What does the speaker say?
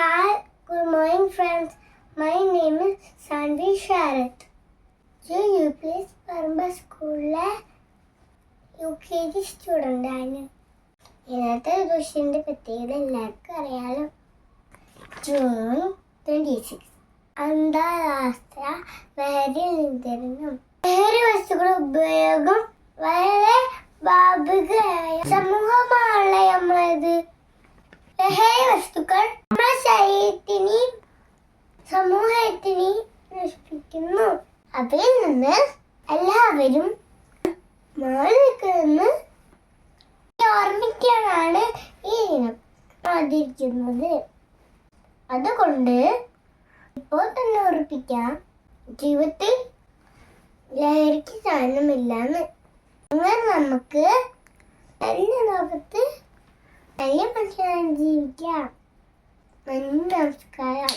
Hi, good morning, friends. My name is Saanvi Sharath. ഞാൻ U P S Paramba സ്കൂളിലെ U K G സ്റ്റുഡന്റാണ് ഇന്നത്തെ ദിവസത്തിന്റെ പ്രത്യേകത എല്ലാവർക്കും അറിയാലോ. ജൂൺ ട്വന്റി സിക്സ് അന്താരാഷ്ട്ര ലഹരി നിയന്ത്രണം ലഹരി വസ്തുക്കളുടെ ഉപയോഗം വളരെ വ്യാപകമായ സമൂഹമാണല്ലേ നമ്മളത്. ലഹരി വസ്തുക്കൾ ശരീരത്തിനെയും സമൂഹത്തിനെയും നശിപ്പിക്കുന്നു. അതിൽ നിന്ന് എല്ലാവരും മാറി നിൽക്കുമെന്ന് ഓർമ്മിക്കാനാണ് ഈ ദിനം ആചരിക്കുന്നത്. അതുകൊണ്ട് ഇപ്പോൾ തന്നെ ഉറപ്പിക്കാം ജീവിതത്തിൽ ലഹരിക്ക് സ്ഥാനമില്ലാന്ന് അങ്ങനെ നമുക്ക് നല്ല ലോകത്ത് നല്ല മനുഷ്യനായി ജീവിക്കാം. നമസ്കാരം.